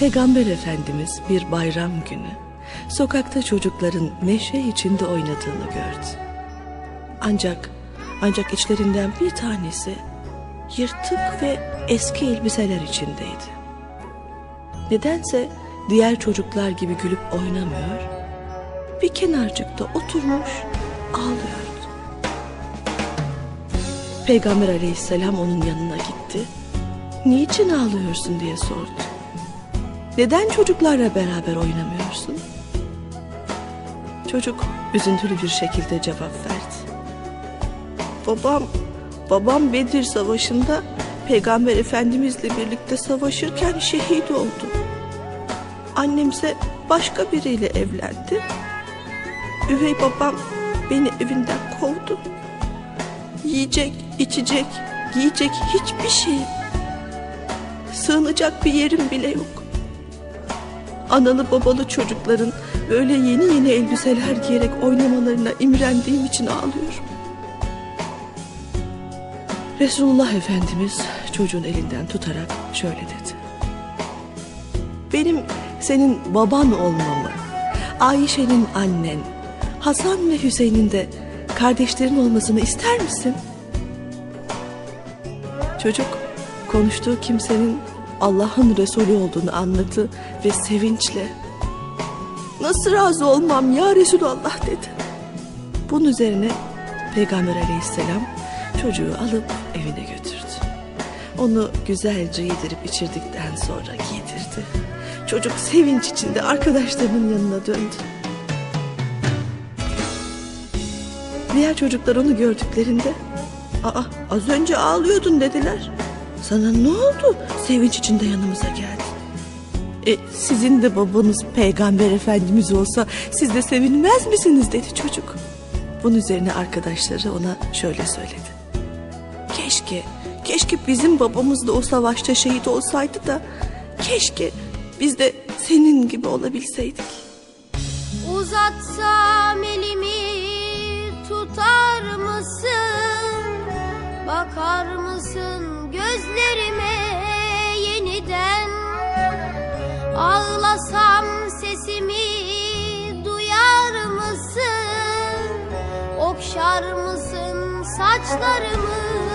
Peygamber Efendimiz bir bayram günü sokakta çocukların neşe içinde oynadığını gördü. Ancak ancak içlerinden bir tanesi yırtık ve eski elbiseler içindeydi. Nedense diğer çocuklar gibi gülüp oynamıyor, bir kenarcıkta oturmuş ağlıyordu. Peygamber aleyhisselam onun yanına gitti. Niçin ağlıyorsun diye sordu. Neden çocuklarla beraber oynamıyorsun? Çocuk üzüntülü bir şekilde cevap verdi. Babam, babam Bedir Savaşı'nda Peygamber Efendimizle birlikte savaşırken şehit oldu. Annemse başka biriyle evlendi. Üvey babam beni evinden kovdu. Yiyecek, içecek, giyecek hiçbir şey. Sığınacak bir yerim bile yok. Analı babalı çocukların böyle yeni yeni elbiseler giyerek oynamalarına imrendiğim için ağlıyorum. Resulullah Efendimiz çocuğun elinden tutarak şöyle dedi. Benim senin baban olmamı, Ayşe'nin annen, Hasan ve Hüseyin'in de kardeşlerin olmasını ister misin? Çocuk konuştuğu kimsenin Allah'ın Resulü olduğunu anladı ve sevinçle Nasıl razı olmam ya Resulallah dedi. Bunun üzerine Peygamber aleyhisselam çocuğu alıp evine götürdü. Onu güzelce yedirip içirdikten sonra giydirdi. Çocuk sevinç içinde arkadaşlarının yanına döndü. Diğer çocuklar onu gördüklerinde Aa az önce ağlıyordun dediler. Sana ne oldu? Sevinç içinde yanımıza geldin. E, sizin de babanız peygamber efendimiz olsa siz de sevinmez misiniz dedi çocuk. Bunun üzerine arkadaşları ona şöyle söyledi. Keşke, keşke bizim babamız da o savaşta şehit olsaydı da keşke biz de senin gibi olabilseydik. Uzatsam elimi tutar mısın? Bakar mısın Okşar mısın saçlarımı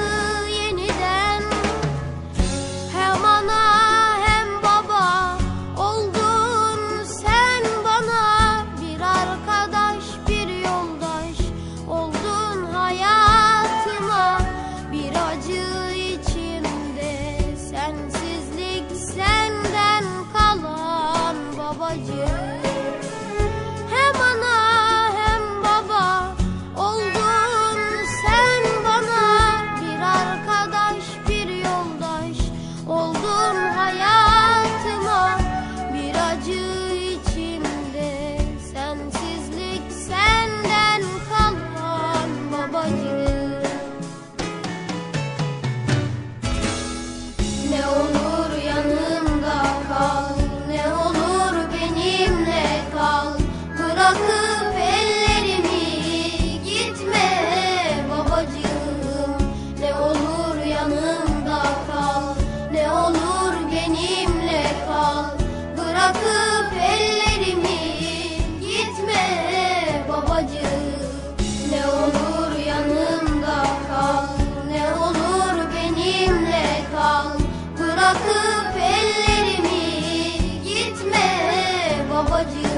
pode